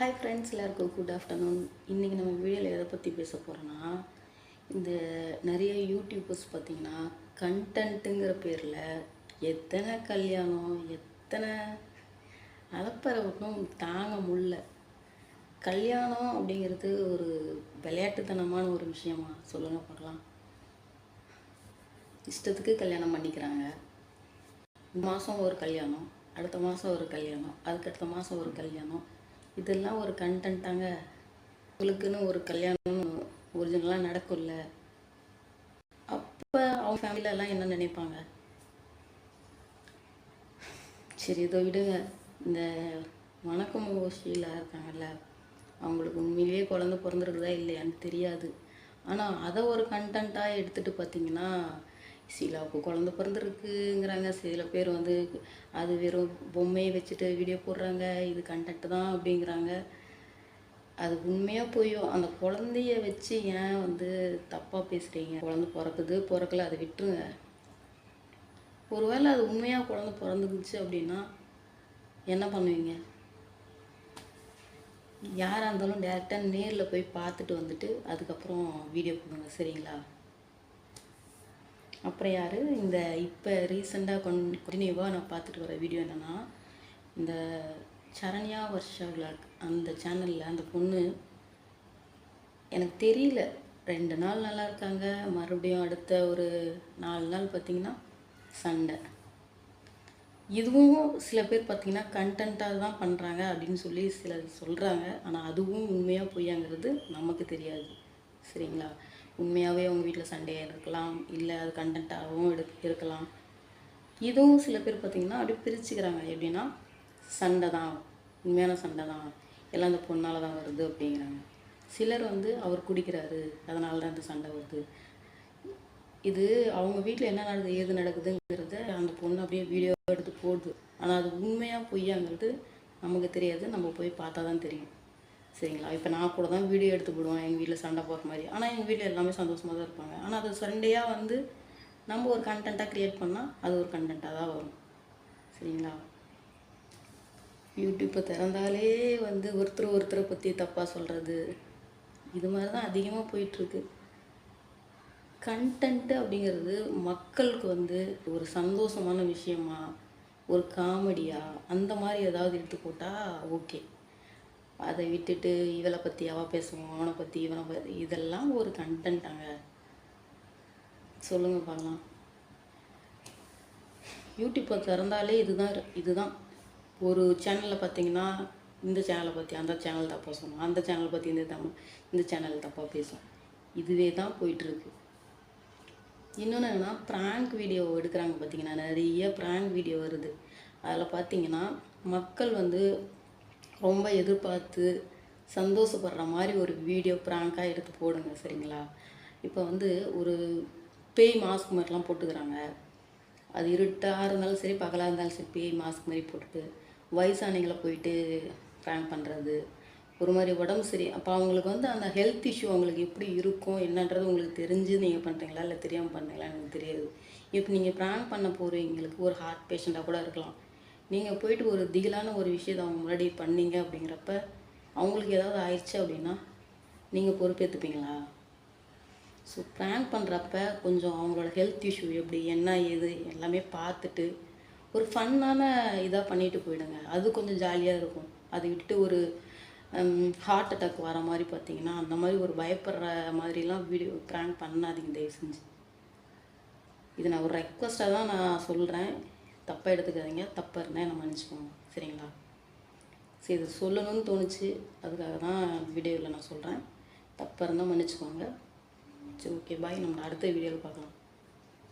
Hi friends எல்லாருக்கும் good afternoon இன்றைக்கி நம்ம வீடியோவில் எதை பற்றி பேச போகிறோன்னா இந்த நிறைய யூடியூபர்ஸ் பார்த்திங்கன்னா கண்டென்ட்டுங்கிற பேரில் எத்தனை கல்யாணம் எத்தனை அலப்பறை ஒன்றும் தாங்க முடில கல்யாணம் அப்படிங்கிறது ஒரு விளையாட்டுத்தனமான ஒரு விஷயமா சொல்லுங்கள் பார்க்கலாம். இஷ்டத்துக்கு கல்யாணம் பண்ணிக்கிறாங்க. மாதம் ஒரு கல்யாணம் அடுத்த மாதம் ஒரு கல்யாணம் அதுக்கடுத்த மாதம் ஒரு கல்யாணம் இதெல்லாம் ஒரு கண்டென்ட்டாங்க உங்களுக்குன்னு ஒரு கல்யாணம் ஒரிஜினலாக நடக்கும்ல. அப்போ அவங்க ஃபேமிலியெல்லாம் என்ன நினைப்பாங்க? சரி இதை விடுங்க இந்த வணக்கம் ஓஷியில் இருக்காங்கல்ல. அவங்களுக்கு உண்மையிலேயே குழந்த பிறந்திருக்குதா இல்லையான்னு தெரியாது. ஆனால் அதை ஒரு கண்டென்ட்டாக எடுத்துகிட்டு பார்த்தீங்கன்னா சீலாவுக்கு குழந்த பிறந்திருக்குங்கிறாங்க. சில பேர் வந்து அது வெறும் பொம்மையை வச்சுட்டு வீடியோ போடுறாங்க. இது கண்டக்ட் தான் அப்படிங்கிறாங்க. அது உண்மையாக போயும். அந்த குழந்தைய வச்சு ஏன் வந்து தப்பாக பேசுகிறீங்க குழந்த பிறக்குது பிறக்கல அதை விட்டுருங்க. ஒருவேளை அது உண்மையாக குழந்த பிறந்துக்குச்சு அப்படின்னா என்ன பண்ணுவீங்க? யாராக இருந்தாலும் டேரெக்டாக நேரில் போய் பார்த்துட்டு வந்துட்டு அதுக்கப்புறம் வீடியோ போடுங்க. சரிங்களா? அப்புறம் யார்? இந்த இப்போ ரீசெண்டாக கொன் கண்டினியூவாக நான் பார்த்துட்டு வர வீடியோ என்னென்னா இந்த சரண்யா வர்ஷா விளாக் அந்த சேனலில் அந்த பொண்ணு எனக்கு தெரியல. ரெண்டு நாள் நல்லா இருக்காங்க. மறுபடியும் அடுத்த ஒரு நாலு நாள் பார்த்திங்கன்னா சண்டை. இதுவும் சில பேர் பார்த்திங்கன்னா கண்டென்ட்டாக தான் பண்ணுறாங்க அப்படின்னு சொல்லி சிலர் சொல்கிறாங்க ஆனால் அதுவும் உண்மையாக பொய்யாங்கிறது நமக்கு தெரியாது. சரிங்களா? உண்மையாகவே அவங்க வீட்டில் சண்டையாக இருக்கலாம் இல்லை அது கண்டென்ட்டாகவும் எடு இருக்கலாம். இதுவும் சில பேர் பார்த்திங்கன்னா அப்படியே பிரிச்சுக்கிறாங்க. எப்படின்னா சண்டை தான் உண்மையான சண்டை தான். எல்லாம் அந்த பொண்ணால் தான் வருது அப்படிங்கிறாங்க. சிலர் வந்து அவர் குடிக்கிறாரு அதனால தான் இந்த சண்டை வருது. இது அவங்க வீட்டில் என்ன நடக்குது ஏது நடக்குதுங்கிறத அந்த பொண்ணு அப்படியே வீடியோ எடுத்து போடுது. ஆனால் அது உண்மையாக பொய்யாங்கிறது நமக்கு தெரியாது. நம்ம போய் பார்த்தா தான் தெரியும். சரிங்களா? இப்போ நான் கூட தான் வீடியோ எடுத்து போடுவேன். எங்கள் வீட்டில் சண்டை போகிற மாதிரி. ஆனால் எங்கள் வீட்டில் எல்லாமே சந்தோஷமாக தான் இருப்பாங்க. ஆனால் அது சண்டையாக வந்து நம்ம ஒரு கண்டென்ட்டாக க்ரியேட் பண்ணால் அது ஒரு கண்டென்ட்டாக தான் வரும். சரிங்களா? யூடியூப்பை திறந்தாலே வந்து ஒருத்தர் ஒருத்தரை பற்றி தப்பாக சொல்கிறது இது மாதிரி தான் அதிகமாக போயிட்டுருக்கு. கண்டென்ட்டு அப்படிங்கிறது மக்களுக்கு வந்து ஒரு சந்தோஷமான விஷயமா ஒரு காமெடியாக அந்த மாதிரி ஏதாவது எடுத்து போட்டால் ஓகே அதை விட்டுட்டு இவளை பற்றி அவள் பேசுவோம் அவனை பற்றி இவனை பற்றி இதெல்லாம் ஒரு கண்டென்ட்டாங்க சொல்லுங்கள் பார்க்கலாம். யூடியூப்பை திறந்தாலே இதுதான் இதுதான். ஒரு சேனலில் பார்த்தீங்கன்னா இந்த சேனலை பற்றி அந்த சேனல் தப்பாக சொல்லும் அந்த சேனலை பற்றி இந்த தமிழ் இந்த சேனல் தப்பாக பேசும் இதுவே தான் போயிட்டுருக்கு. இன்னொன்று என்னென்னா ப்ராங்க் வீடியோ எடுக்கிறாங்க பார்த்தீங்கன்னா நிறைய ப்ராங்க் வீடியோ வருது. அதில் பார்த்தீங்கன்னா மக்கள் வந்து ரொம்ப எதிர்பார்த்து சந்தோஷப்படுற மாதிரி ஒரு வீடியோ ப்ராங்காக எடுத்து போடுங்க சரிங்களா? இப்போ வந்து ஒரு பேய் மாஸ்க் மாதிரிலாம் போட்டுக்கிறாங்க. அது இருட்டாக இருந்தாலும் சரி பகலாக இருந்தாலும் சரி பேய் மாஸ்க் மாதிரி போட்டுட்டு வயசானவங்களை போயிட்டு ப்ராங்க் பண்ணுறது ஒரு மாதிரி உடம்பு சரி அப்போ அவங்களுக்கு வந்து அந்த ஹெல்த் இஷ்யூ அவங்களுக்கு எப்படி இருக்கும் என்னன்றது உங்களுக்கு தெரிஞ்சு நீங்கள் பண்ணுறீங்களா இல்லை தெரியாமல் பண்ணுறீங்களா எனக்கு தெரியாது. இப்போ நீங்கள் ப்ராங்க் பண்ண போகிறவங்களுக்கு ஒரு ஹார்ட் பேஷண்ட்டாக கூட இருக்கலாம். நீங்கள் போயிட்டு ஒரு திகிலான ஒரு விஷயத்தை அவங்க முன்னாடி பண்ணீங்க அப்படிங்கிறப்ப அவங்களுக்கு ஏதாவது ஆயிடுச்சு அப்படின்னா நீங்கள் பொறுப்பேற்றுப்பீங்களா ஸோ ப்ராங்க் பண்ணுறப்ப கொஞ்சம் அவங்களோட ஹெல்த் இஷ்யூ எப்படி என்ன ஏது எல்லாமே பார்த்துட்டு ஒரு ஃபன்னான இதாக பண்ணிட்டு போயிடுங்க. அது கொஞ்சம் ஜாலியாக இருக்கும். அதை விட்டு ஒரு ஹார்ட் அட்டாக் வர மாதிரி பார்த்தீங்கன்னா அந்த மாதிரி ஒரு பயப்படுற மாதிரிலாம் வீடியோ ப்ராங்க் பண்ணாதீங்க தயவு செஞ்சு. இது நான் ஒரு ரெக்வஸ்ட்டாக தான் நான் சொல்கிறேன் தப்பாக எடுத்துக்காதீங்க. தப்பாக இருந்தால் என்ன மன்னிச்சுக்கோங்க. சரிங்களா? சரி இது சொல்லணும்னு தோணுச்சு. அதுக்காக தான் வீடியோவில் நான் சொல்கிறேன் தப்பாக இருந்தால் மன்னிச்சுக்கோங்க. சரி ஓகே. பாய். நம்ம அடுத்த வீடியோவில் பார்க்கலாம்.